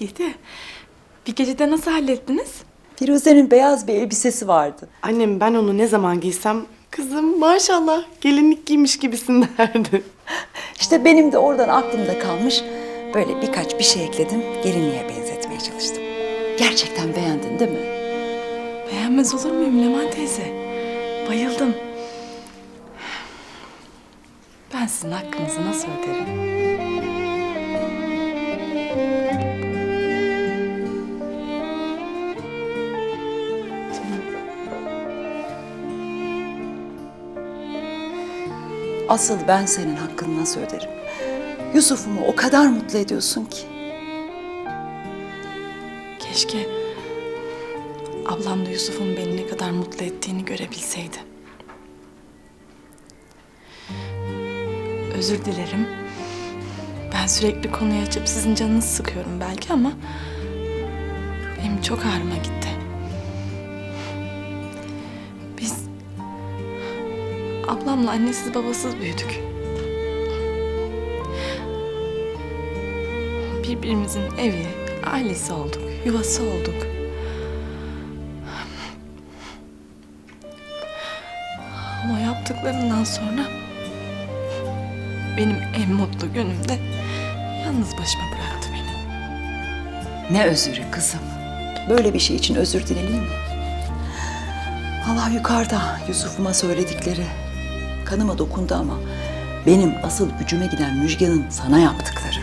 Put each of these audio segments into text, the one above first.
De bir gecede nasıl hallettiniz? Firuze'nin beyaz bir elbisesi vardı. Annem ben onu ne zaman giysem kızım maşallah gelinlik giymiş gibisin derdi. İşte benim de oradan aklımda kalmış. Böyle birkaç bir şey ekledim, gelinliğe benzetmeye çalıştım. Gerçekten beğendin değil mi? Beğenmez olur muyum Leman teyze? Bayıldım. Ben sizin hakkınızı nasıl öderim? Asıl ben senin hakkını nasıl öderim? Yusuf'umu o kadar mutlu ediyorsun ki. Keşke ablam da Yusuf'un beni ne kadar mutlu ettiğini görebilseydi. Özür dilerim. Ben sürekli konuyu açıp sizin canınızı sıkıyorum belki ama benim çok ağrıma gitti. Ablamla annesiz babasız büyüdük. Birbirimizin evi, ailesi olduk, yuvası olduk. Ama yaptıklarından sonra benim en mutlu günümde yalnız başıma bıraktı beni. Ne özürü kızım. Böyle bir şey için özür dileyeyim mi? Allah yukarıda Yusuf'uma söyledikleri kanıma dokundu ama benim asıl gücüme giden Müjgan'ın sana yaptıkları.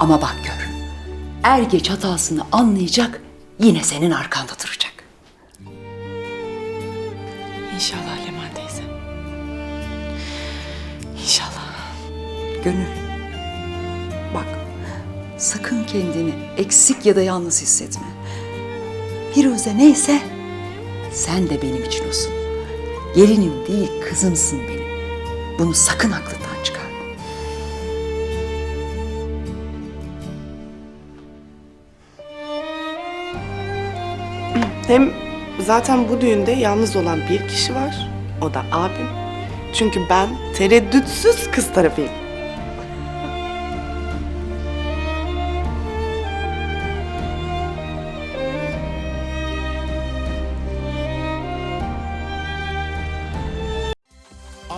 Ama bak gör. Er geç hatasını anlayacak, yine senin arkanda duracak. İnşallah Leman teyze. İnşallah. Gönül. Bak, sakın kendini eksik ya da yalnız hissetme. Firuze neyse, sen de benim için olsun. Gelinim değil, kızımsın benim. Bunu sakın aklından çıkarma. Hem zaten bu düğünde yalnız olan bir kişi var. O da abim. Çünkü ben tereddütsüz kız tarafıyım.